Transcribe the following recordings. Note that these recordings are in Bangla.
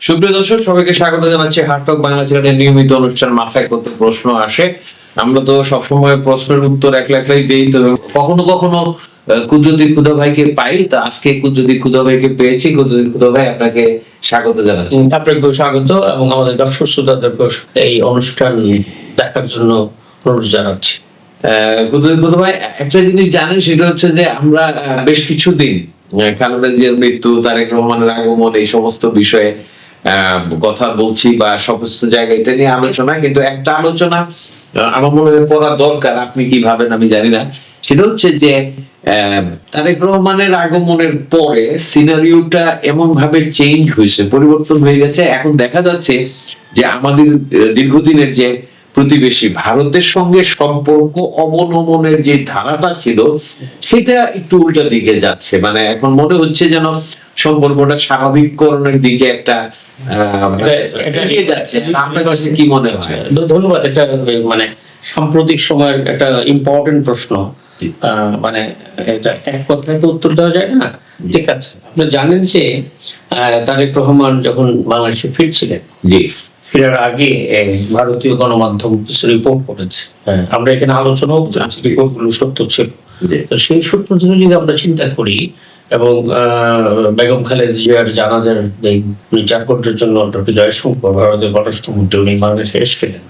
সুপ্রিয় দর্শক সবাইকে স্বাগত জানাচ্ছি হাটক বাংলা চ্যানেলের নিয়মিত অনুষ্ঠান মাথায় কত প্রশ্ন আসে। আমরা তো সবসময় প্রশ্নের উত্তর একলা একলাই দেই তো কখনো কখনো কুদরতি খুদা ভাইকে পাই তো আজকে কুদরতি খুদা ভাইকে পেয়েছি কুদরতি খুদা ভাই আপনাকে স্বাগত জানাচ্ছি। আপনাকেও স্বাগত এবং আমাদের দর্শক শ্রোতাদেরকেও এই অনুষ্ঠান দেখার জন্য অনুরোধ জানাচ্ছি। আহ, কুদরতি খুদা ভাই একটা জিনিস জানেন সেটা হচ্ছে যে আমরা বেশ কিছুদিন খালেদা জিয়ার মৃত্যু তারেক রহমানের আগমন এই সমস্ত বিষয়ে কথা বলছি বা সমস্ত জায়গায় এটা নিয়ে আলোচনা কিন্তু একটা আলোচনা আমার মনে হয় পড়া দরকার আপনি কি ভাবেন আমি জানি না। সেটা হচ্ছে যে আহ, তারেক রহমানের আগমনের পরে সিনারিওটা এমন ভাবে চেঞ্জ হয়েছে পরিবর্তন হয়ে গেছে। এখন দেখা যাচ্ছে যে আমাদের দীর্ঘদিনের যে প্রতিবেশী ভারতের সঙ্গে সম্পর্ক অবনমনের যে ধারাটা ছিল সেটা একটু উল্টা দিকে যাচ্ছে। মানে এখন মনে হচ্ছে যেন সম্পর্কটা স্বাভাবিককরণের দিকে একটা যাচ্ছে। আপনার কাছে কি মনে হয়? ধন্যবাদ। এটা মানে সাম্প্রতিক সময়ের একটা ইম্পর্টেন্ট প্রশ্ন। মানে এটা এক কথায় তো উত্তর দেওয়া যায় না। ঠিক আছে। আপনি জানেন যে আহ, তারেক রহমান যখন বাংলাদেশে ফিরছিলেন জি। ফেরার আগে ভারতীয় গণমাধ্যম কিছু রিপোর্ট করেছে। হ্যাঁ, আমরা এখানে আলোচনাও করেছি রিপোর্টগুলো সত্য ছিল। তো সেই সূত্র ধরে যদি আমরা চিন্তা করি এবং বেগম খালেদ জিয়ার জানাজার এই চার ঘণ্টার জন্য ডক্টর জয়শঙ্কর ভারতের পররাষ্ট্রমন্ত্রী উনি বাংলাদেশে এসেছিলেন।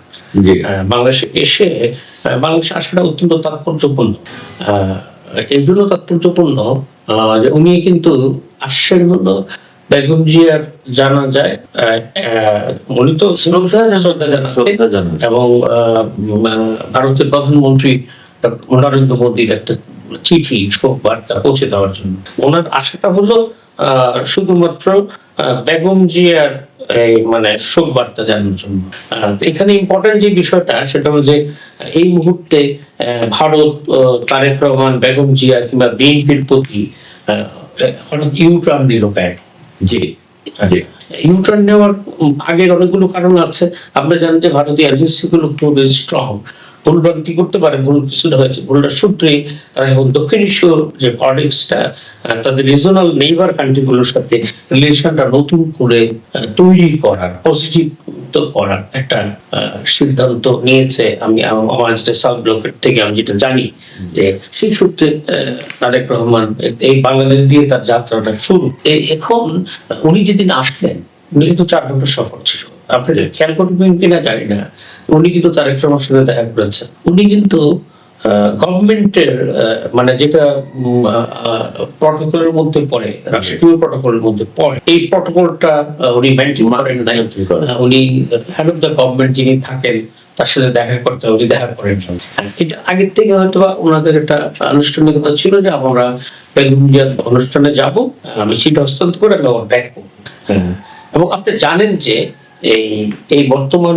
বাংলাদেশে এসে বাংলাদেশে আসাটা অত্যন্ত তাৎপর্যপূর্ণ। আহ, এই জন্য তাৎপর্যপূর্ণ আহ, যে উনি কিন্তু আসছেন হলো বেগম জিয়ার জানা যায় উনি তো শ্রদ্ধা শ্রদ্ধা জানাতে শ্রদ্ধা জানাতে। এবং ভারতের প্রধানমন্ত্রী নরেন্দ্র মোদীর একটা চিঠি শোক বার্তা পৌঁছে দেওয়ার জন্য। ওনার আশাটা হলো শুধুমাত্র বেগম জিয়ার মানে শোক বার্তা জানার জন্য এখানে ইম্পর্টেন্ট যে বিষয়টা সেটা হলো যে এই মুহূর্তে ভারত তারেক রহমান বেগম জিয়া কিংবা বিএনপির প্রতি হঠাৎ ইউ টার্ন দিল কেন জি। ইউটার্ন নেওয়ার আগের অনেকগুলো কারণ আছে। আপনি জানেন যে ভারতীয় এজেন্সিগুলো খুব স্ট্রং ভুলভ্রান্তি করতে পারে? ভুল কিছুটা হয়েছে। ভুলটার সূত্রে তারা এখন দক্ষিণ এশীয় যে পলিটিক্সটা তাদের রিজনাল নেইবার কান্ট্রিগুলোর সাথে রিলেশনটা নতুন করে তৈরি করার পজিটিভ করার একটা সিদ্ধান্ত নিয়েছে। আমি আমার যেটা সাউথ ব্লকের থেকে আমি যেটা জানি যে সেই সূত্রে তারেক রহমান এই বাংলাদেশ দিয়ে তার যাত্রাটা শুরু। এখন উনি যেদিন আসলেন, উনি কিন্তু চার ঘণ্টা সফর ছিল। আপনি খেয়াল করবেন কিনা জানি না উনি কিন্তু তারেক রহমানের সাথে দেখা করেছেন। উনি কিন্তু গভর্নমেন্টের মানে যেটা প্রটোকলের মধ্যে পড়ে রাষ্ট্রীয় প্রটোকলের মধ্যে পড়ে এই প্রটোকলটা উনি মেনটেন করেন নাই। উনি হেড অফ দ্য গভর্নমেন্ট যিনি থাকেন তার সাথে দেখা করতে উনি দেখা করেন। হ্যাঁ, এটা আগের থেকে হয়তো বা ওনাদের একটা আনুষ্ঠানিকতা ছিল যে আমরা বেগম জিয়ার অনুষ্ঠানে যাব আমি চিঠি হস্তান্তর করে আমি ব্যাক হ্যাঁ। এবং আপনি জানেন যে এই এই বর্তমান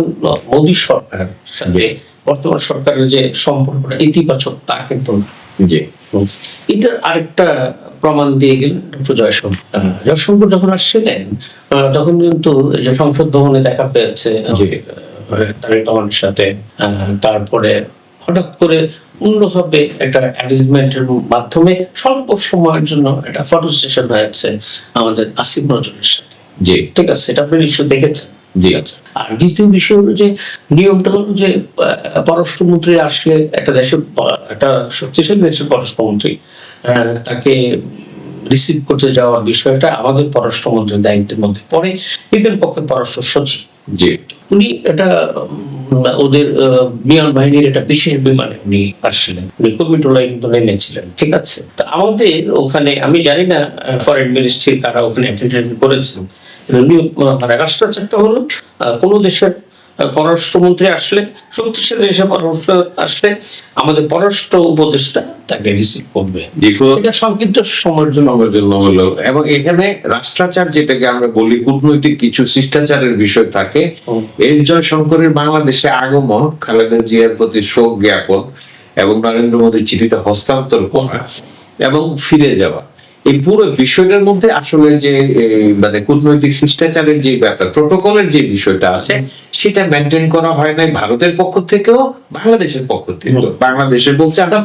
মোদী সরকার সাথে বর্তমান সরকারের যে সম্পর্কটা ইতিবাচক তা কিন্তু জি। এটার আরেকটা প্রমাণ দিয়ে গেলেন ডক্টর জয়শঙ্কর। জয়শঙ্কর যখন আসছিলেন তখন কিন্তু যে সংসদ ভবনে দেখা পেয়েছে। তারেক রহমানের সাথে তারপরে হঠাৎ করে অন্যভাবে একটা অ্যারেঞ্জমেন্টের মাধ্যমে স্বল্প সময়ের জন্য একটা ফটো সেশন হয়েছে আমাদের আসিফ নজরের সাথে। জি। ঠিক আছে এটা আপনি নিশ্চয় দেখেছেন। জি। আর দ্বিতীয় বিষয় হলো যে নিয়মটা হলো যে পররাষ্ট্রমন্ত্রী আসলে একটা দেশের একটা শক্তিশালী দেশের পররাষ্ট্রমন্ত্রী তাকে রিসিভ করতে যাওয়ার বিষয়টা আমাদের পররাষ্ট্রমন্ত্রীর দায়িত্বের মধ্যে পড়ে এদের পক্ষে পররাষ্ট্র সচিব। জি। উনি এটা ওদের বিমান বাহিনীর একটা বিশেষ বিমানে উনি আসছিলেন। উনি কুর্মিটোলায় কিন্তু নেমেছিলেন ঠিক আছে? তা আমাদের ওখানে আমি জানি না ফরেন মিনিস্ট্রি কারা ওখানে করেছেন মানে রাষ্ট্রাচারটা হলো কোনো দেশের পররাষ্ট্রমন্ত্রী আসলে শক্তিশালী দেশের পররাষ্ট্র আসলে আমাদের পররাষ্ট্র উপদেষ্টা তাকে রিসিভ করবে। দেখো এটা সংক্ষিপ্ত সময়ের জন্য আমার জন্য হলো এবং এখানে রাষ্ট্রাচার যেটাকে আমরা বলি কূটনৈতিক কিছু শিষ্টাচারের বিষয় থাকে। এস জয়শঙ্করের বাংলাদেশে আগমন খালেদা জিয়ার প্রতি শোক জ্ঞাপন এবং নরেন্দ্র মোদীর চিঠিটা হস্তান্তর করা এবং ফিরে যাওয়া। এই পুরো বিষয়টার মধ্যে আসলে যে মানে কূটনৈতিক শিষ্টাচারের যে ব্যাপার প্রোটোকলের যে বিষয়টা আছে সেটা মেনটেন করা হয় নাই ভারতের পক্ষ থেকেও বাংলাদেশের পক্ষ থেকেও। বাংলাদেশের বলতে আমরা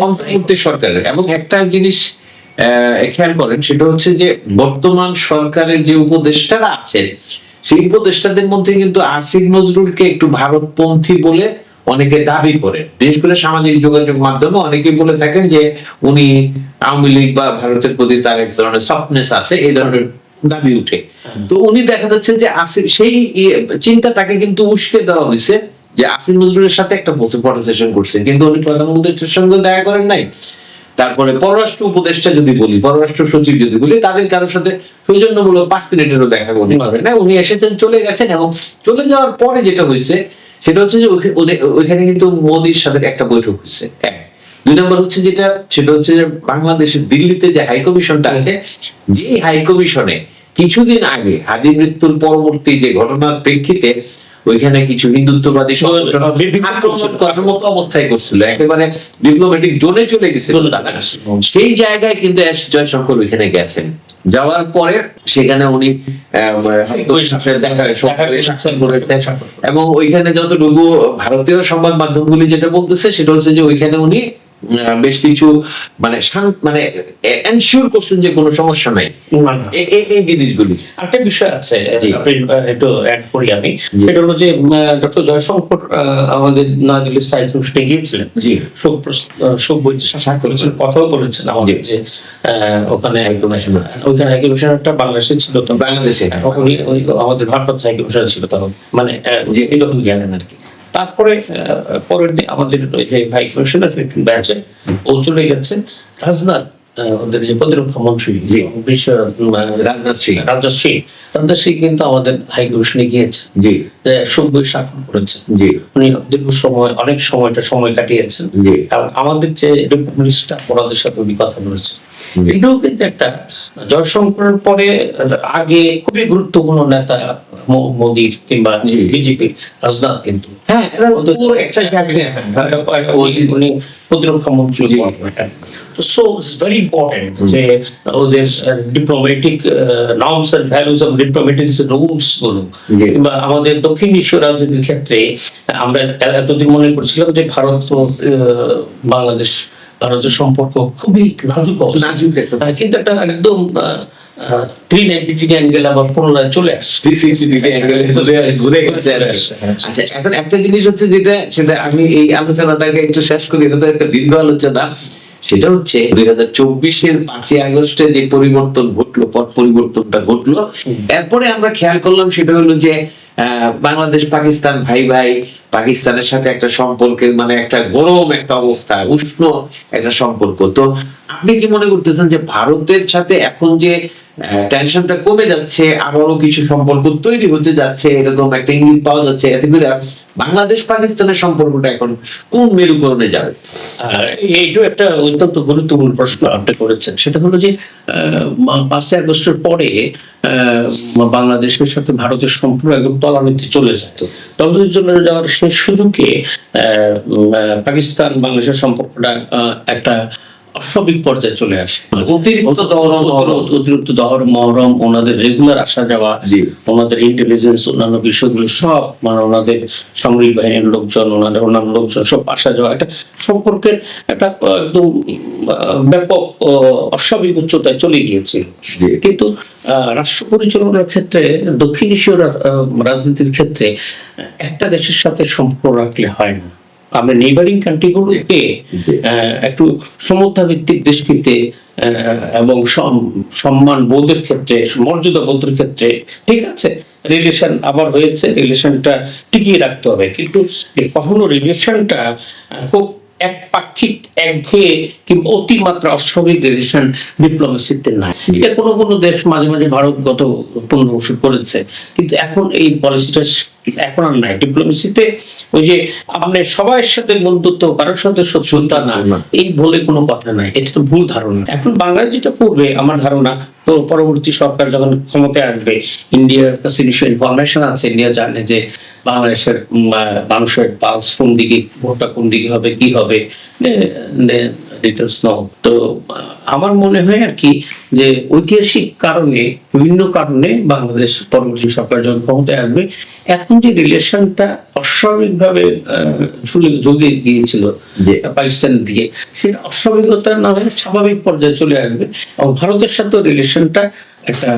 অন্তর্বর্তী সরকারের। এবং একটা জিনিস আহ, খেয়াল করেন সেটা হচ্ছে যে বর্তমান সরকারের যে উপদেষ্টারা আছেন সেই উপদেষ্টাদের মধ্যে কিন্তু আসিফ নজরুলকে একটু ভারতপন্থী বলে অনেকে দাবি করেন বিশেষ করে সামাজিক যোগাযোগ মাধ্যমে অনেকে বলে থাকেন যে উনি আওয়ামী লীগ বা ভারতের প্রতি তার এক ধরনের সফটনেস আছে এই ধরনের দাবি উঠে। তো উনি দেখা যাচ্ছে যে আসিফ সেই ইয়ে, চিন্তাটাকে কিন্তু উস্কে দেওয়া হয়েছে যে আসিফ নজরুলের সাথে একটা ফটো সেশন করছেন কিন্তু উনি প্রধানমন্ত্রীর সঙ্গে দেখা করেন নাই। তারপরে পররাষ্ট্র উপদেষ্টা যদি বলি পররাষ্ট্র সচিব যদি বলি তাদের কারোর সাথে সৌজন্যমূলক পাঁচ মিনিটেরও দেখা করেন না উনি এসেছেন চলে গেছেন এবং চলে যাওয়ার পরে যেটা হয়েছে সেটা হচ্ছে যে ওইখানে কিন্তু মোদির সাথে একটা বৈঠক হয়েছে। এক। দুই নম্বর হচ্ছে যেটা সেটা হচ্ছে যে বাংলাদেশের দিল্লিতে যে হাই কমিশনটা আছে যেই হাই কমিশনে কিছুদিন আগে হাদি মৃত্যুর পরবর্তী যে ঘটনার প্রেক্ষিতে ওইখানে কিছু হিন্দুত্ববাদী আক্রমণ করার মতো অবস্থায় করছিল। একেবারে ডিপ্লোম্যাটিক জোনে চলে গেছিল। সেই জায়গায় কিন্তু এস জয়শঙ্কর ওইখানে গেছেন। যাওয়ার পরে সেখানে উনি এবং ওইখানে যতটুকু ভারতীয় সংবাদ মাধ্যমগুলি যেটা বলতেছে সেটা হচ্ছে যে ওইখানে উনি বেশ কিছু মানে শান্ত মানে এনশিওর করছেন যে কোনো সমস্যা নাই। এই জিনিসগুলি। একটা বিষয় আছে একটু অ্যাড করি আমি। সেটা হলো যে ডক্টর জয়শঙ্কর আমাদের নয়াদিল্লি সাইড হোস্টে গিয়েছিলেন। শোক শোক বইতে করেছেন কথাও বলেছেন আমাদের যে আহ, ওখানে ওইখানে হাইকমিশনারটা বাংলাদেশে ছিল তো। বাংলাদেশে। উনি আমাদের ভারপ্রাপ্ত হাইকমিশনার ছিল তখন। মানে গেলেন আর কি তারপরে পরের দিন আমাদের যে হাই কমিশনার ব্যাচে ও চলে গেছে। রাজনাথ ওদের যে প্রতিরক্ষা মন্ত্রী রাজনাথ সিং। রাজনাথ সিং। রাজনাথ সিং কিন্তু আমাদের হাই কমিশনে গিয়েছে। জি। স্বাক্ষর করেছেন। জি। উনি দীর্ঘ সময় অনেক সময়টা সময় কাটিয়েছেন। জি। আমাদের যে মিনিস্টার ওনাদের সাথে উনি কথা বলেছেন। এটাও কিন্তু একটা জয়শঙ্করের পরে আগে খুবই গুরুত্বপূর্ণ নেতা মোদির কিংবা জি। বিজেপির রাজনাথ কিন্তু। হ্যাঁ একটা জায়গায় উনি- উনি প্রতিরক্ষা মন্ত্রী সো ইটস ভেরি ইম্পর্টেন্ট যে ওদের নর্মস ভ্যালুস অফ রুলস কিংবা আমাদের দক্ষিণ এশীয় রাজনীতির ক্ষেত্রে আমরা এতদিন মনে করছিলাম যে ভারত ও বাংলাদেশ ভারতের সম্পর্ক খুবই নাজুক নাজুক কিন্তু একটা একদম থ্রি নাইনটি ডিগ্রি অ্যাঙ্গেল আবার পুনরায় চলে আসছে। ঘুরে গেছে আর কি। আচ্ছা এখন একটা জিনিস হচ্ছে যেটা সেটা আমি এই আলোচনাটাকে একটু শেষ করি এটা তো একটা দীর্ঘ আলোচনা। সেটা হচ্ছে দুই হাজার চব্বিশের পাঁচই আগস্টে যে পরিবর্তন ঘটলো পথ পরিবর্তনটা ঘটলো এরপরে আমরা খেয়াল করলাম সেটা হলো যে বাংলাদেশ, পাকিস্তান ভাই ভাই, পাকিস্তানের সাথে একটা সম্পর্কের মানে একটা গরম একটা অবস্থা, উষ্ণ একটা সম্পর্ক। তো আপনি কি মনে করতেছেন যে ভারতের সাথে এখন যে টেনশনটা কমে যাচ্ছে আবারও কিছু সম্পর্ক তৈরি হতে যাচ্ছে এরকম একটা ইঙ্গিত পাওয়া যাচ্ছে। এতে করে বাংলাদেশ পাকিস্তানের সম্পর্কটা এখন কোন মেরুকরণে যাবে? আর এইটাও একটা অত্যন্ত গুরুত্বপূর্ণ প্রশ্ন আপনি করেছেন। সেটা হলো যে পাঁচই আগস্টের পরে আহ, বাংলাদেশের সাথে ভারতের সম্পর্ক একদম তলানিতে চলে যায়। তলানিতে চলে যাওয়ার সেই সুযোগে আহ, পাকিস্তান বাংলাদেশের সম্পর্কটা একটা অস্বাভাবিক পর্যায়ে চলে আসে অতিরিক্ত দহরম অতিরিক্ত দহর মহরম ওনাদের রেগুলার আসা যাওয়া ওনাদের ইন্টেলিজেন্স অন্যান্য বিষয়গুলো সব মানে ওনাদের সামরিক বাহিনীর লোকজন ওনাদের অন্যান্য লোকজন সব আসা যাওয়া। একটা সম্পর্কের একটা একদম ব্যাপক অস্বাভাবিক উচ্চতায় চলে গিয়েছিল কিন্তু আহ, রাষ্ট্র পরিচালনার ক্ষেত্রে দক্ষিণ এশীয় রাজনীতির ক্ষেত্রে একটা দেশের সাথে সম্পর্ক রাখলে হয় না। আমরা নেইবারিং কান্ট্রিগুলোকে একটু সমর্থা ভিত্তিক দৃষ্টিতে আহ, এবং সম- সম্মান বোধের ক্ষেত্রে মর্যাদা বোধের ক্ষেত্রে ঠিক আছে? রিলেশন আবার হয়েছে রিলেশনটা টিকিয়ে রাখতে হবে। কিন্তু কখনো রিলেশনটা খুব একপাক্ষিক একঘেয়ে কিংবা অতিমাত্রা অস্বাভাবিক রিলেশন ডিপ্লোমেসিতে নাই। এটা কোনো কোনো দেশ মাঝে মাঝে ভারত গত পনেরো বছর করেছে। কিন্তু এখন এই পলিসিটা এখন আর নাই। ডিপ্লোমেসিতে ওই যে আপনি সবার সাথে বন্ধুত্ব কারোর সাথে শত্রুতা না না। এই বলে কোনো কথা নাই। এটা তো ভুল ধারণা। এখন বাংলাদেশ যেটা করবে আমার ধারণা তো পরবর্তী সরকার যখন ক্ষমতায় আসবে, ইন্ডিয়ার কাছে নিশ্চয় ইনফরমেশন আছে। ইন্ডিয়া জানে যে বাংলাদেশের মানুষের পালস কোন দিকে, ভোটটা কোন দিকে হবে, কি হবে। ডিটেলস নাও। তো আমার মনে হয় আর কি যে ঐতিহাসিক কারণে বিভিন্ন কারণে বাংলাদেশ পরবর্তী সরকার যখন ক্ষমতায় আসবে এখন যে রিলেশনটা অস্বাভাবিকভাবে ঝুলে গিয়েছিল দিয়ে সেটা অস্বাভাবিকতা না হয়ে স্বাভাবিক পর্যায়ে চলে আসবে এবং ভারতের সাথে রিলেশনটা একটা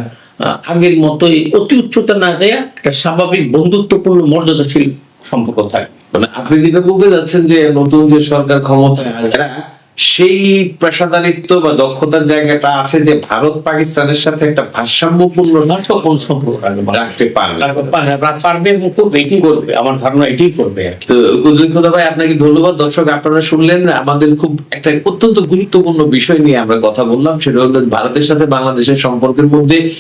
আগের মতোই অতি উচ্চতা না যায় একটা স্বাভাবিক বন্ধুত্বপূর্ণ মর্যাদাশীল সম্পর্ক থাকবে। মানে আপনি যেটা বলতে যাচ্ছেন যে নতুন যে সরকার ক্ষমতায় আসবে সেই পেশাদারিত্ব বা দক্ষতার জায়গাটা আছে যে ভারত পাকিস্তানের সাথে একটা ভারসাম্যপূর্ণ ভারসাম্যপূর্ণ সম্পর্ক রাখতে পারবে। পারবে। করবে এটি করবে আমার ধারণা এটাই করবে তো কুদ্দুল ভাই আপনাকে ধন্যবাদ। দর্শক আপনারা শুনলেন আমাদের খুব একটা অত্যন্ত গুরুত্বপূর্ণ বিষয় নিয়ে আমরা কথা বললাম সেটা হলো ভারতের সাথে বাংলাদেশের সম্পর্কের মধ্যে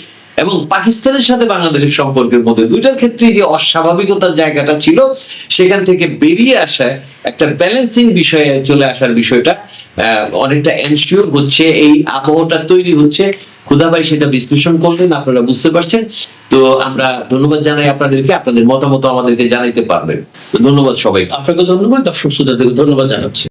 এবং পাকিস্তানের সাথে বাংলাদেশের সম্পর্কের মধ্যে দুইটার ক্ষেত্রে যে অস্বাভাবিকতার জায়গাটা ছিল, সেখান থেকে বেরিয়ে আসা একটা ব্যালেন্সিং বিষয়ে চলে আসার বিষয়টা অনেকটা এনশিওর হচ্ছে, এই আবহাওয়াটা তৈরি হচ্ছে। খুদা ভাই সেটা বিশ্লেষণ করলেন, আপনারা বুঝতে পারছেন। তো আমরা ধন্যবাদ জানাই আপনাদেরকে, আপনাদের মতামত আমাদেরকে জানাইতে পারবেন। তো ধন্যবাদ সবাই আপনাকে ধন্যবাদ, দর্শক শ্রোতাদেরকে ধন্যবাদ জানাচ্ছি।